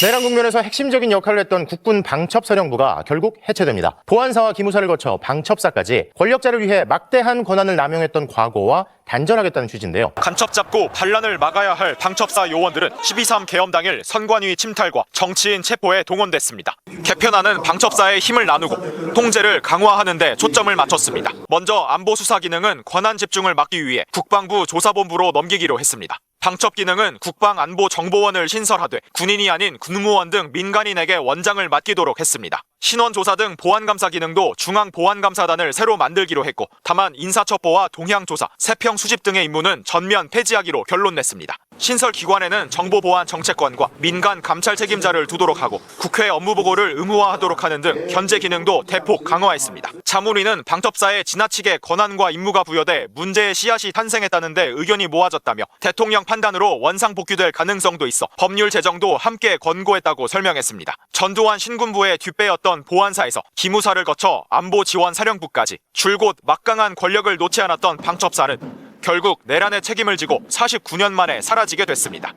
내란 국면에서 핵심적인 역할을 했던 국군 방첩사령부가 결국 해체됩니다. 보안사와 기무사를 거쳐 방첩사까지 권력자를 위해 막대한 권한을 남용했던 과거와 단절하겠다는 취지인데요. 간첩 잡고 반란을 막아야 할 방첩사 요원들은 12.3 개엄 당일 선관위 침탈과 정치인 체포에 동원됐습니다. 개편안은 방첩사의 힘을 나누고 통제를 강화하는 데 초점을 맞췄습니다. 먼저 안보 수사 기능은 권한 집중을 막기 위해 국방부 조사본부로 넘기기로 했습니다. 방첩 기능은 국방안보정보원을 신설하되 군인이 아닌 군무원 등 민간인에게 원장을 맡기도록 했습니다. 신원조사 등 보안감사 기능도 중앙보안감사단을 새로 만들기로 했고 다만 인사첩보와 동향조사, 세평 수집 등의 임무는 전면 폐지하기로 결론냈습니다. 신설 기관에는 정보보안 정책관과 민간 감찰 책임자를 두도록 하고 국회 업무 보고를 의무화하도록 하는 등 견제 기능도 대폭 강화했습니다. 자문위는 방첩사에 지나치게 권한과 임무가 부여돼 문제의 씨앗이 탄생했다는데 의견이 모아졌다며 대통령 판단으로 원상 복귀될 가능성도 있어 법률 제정도 함께 권고했다고 설명했습니다. 전두환 신군부의 뒷배였던 보안사에서 기무사를 거쳐 안보 지원 사령부까지 줄곧 막강한 권력을 놓지 않았던 방첩사는 결국 내란의 책임을 지고 49년 만에 사라지게 됐습니다.